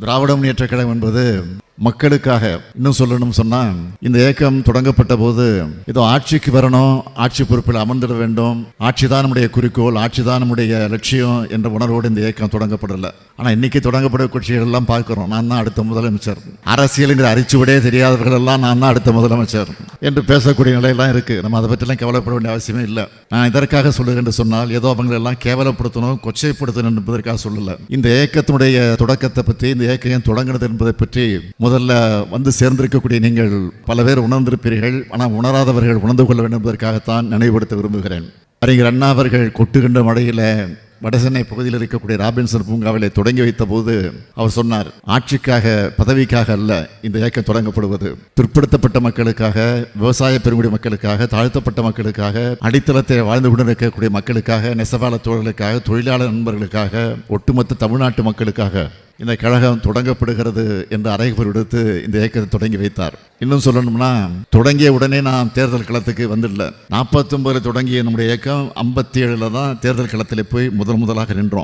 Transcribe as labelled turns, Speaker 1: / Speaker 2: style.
Speaker 1: திராவிட முன்னேற்ற கழகம் என்பது மக்களுக்காக இன்னும் சொல்லணும் சொன்னால் இந்த இயக்கம் தொடங்கப்பட்ட போது ஏதோ ஆட்சிக்கு வரணும் ஆட்சி பொறுப்பில் அமர்ந்திட வேண்டும் ஆட்சி தான் நம்முடைய குறிக்கோள் ஆட்சி தான் நம்முடைய லட்சியம் என்ற உணர்வோடு இந்த இயக்கம் தொடங்கப்படலை. ஆனால் இன்னைக்கு தொடங்கப்பட கட்சிகள் எல்லாம் பார்க்குறோம். நான் தான் அடுத்த முதலமைச்சர். அரசியலுங்கிற அரிச்சுவடே தெரியாதவர்கள் எல்லாம் நான் தான் அடுத்த முதலமைச்சர் என்று பேசக்கூடிய நிலையெல்லாம் இருக்குது நம்ம அதை பற்றிலாம் கவலைப்பட வேண்டிய அவசியமே இல்லை. நான் இதற்காக சொல்லுகிறேன் என்று சொன்னால் ஏதோ அவங்களெல்லாம் கேவலப்படுத்தணும் கொச்சைப்படுத்தணும் என்பதற்காக சொல்லலை. இந்த இயக்கத்தினுடைய தொடக்கத்தை பற்றி இந்த இயக்கம் தொடங்கினது என்பதை பற்றி முதல்ல வந்து சேர்ந்திருக்கக்கூடிய நீங்கள் பல பேர் உணர்ந்திருப்பீர்கள். ஆனால் உணராதவர்கள் உணர்ந்து கொள்ள வேண்டும் என்பதற்காகத்தான் நினைவுபடுத்த விரும்புகிறேன். அறிஞர் அண்ணா அவர்கள் கொட்டுகின்ற மழையில் வடசென்னை பகுதியில் இருக்கக்கூடிய ராபின்சன் பூங்காவிலே தொடங்கி வைத்த போது அவர் சொன்னார் ஆட்சிக்காக பதவிக்காக அல்ல இந்த இயக்கம் தொடங்கப்படுவது. பிற்படுத்தப்பட்ட மக்களுக்காக விவசாய பெருங்குடி மக்களுக்காக தாழ்த்தப்பட்ட மக்களுக்காக அடித்தளத்தை வாழ்ந்து கொண்டிருக்கக்கூடிய மக்களுக்காக நெசவாள தோழர்களுக்காக தொழிலாளர் நண்பர்களுக்காக ஒட்டுமொத்த தமிழ்நாட்டு மக்களுக்காக இந்த கழகம் தொடங்கப்படுகிறது என்று அறைகூர் விடுத்து இந்த இயக்கத்தை தொடங்கி வைத்தார். இன்னும் சொல்லணும்னா தொடங்கிய உடனே நான் தேர்தல் களத்துக்கு வந்துடல. நாற்பத்தொம்பதில் தொடங்கிய நம்முடைய இயக்கம் ஐம்பத்தி ஏழில் தான் தேர்தல் களத்தில் போய் முதல் முதலாக நின்றோம்.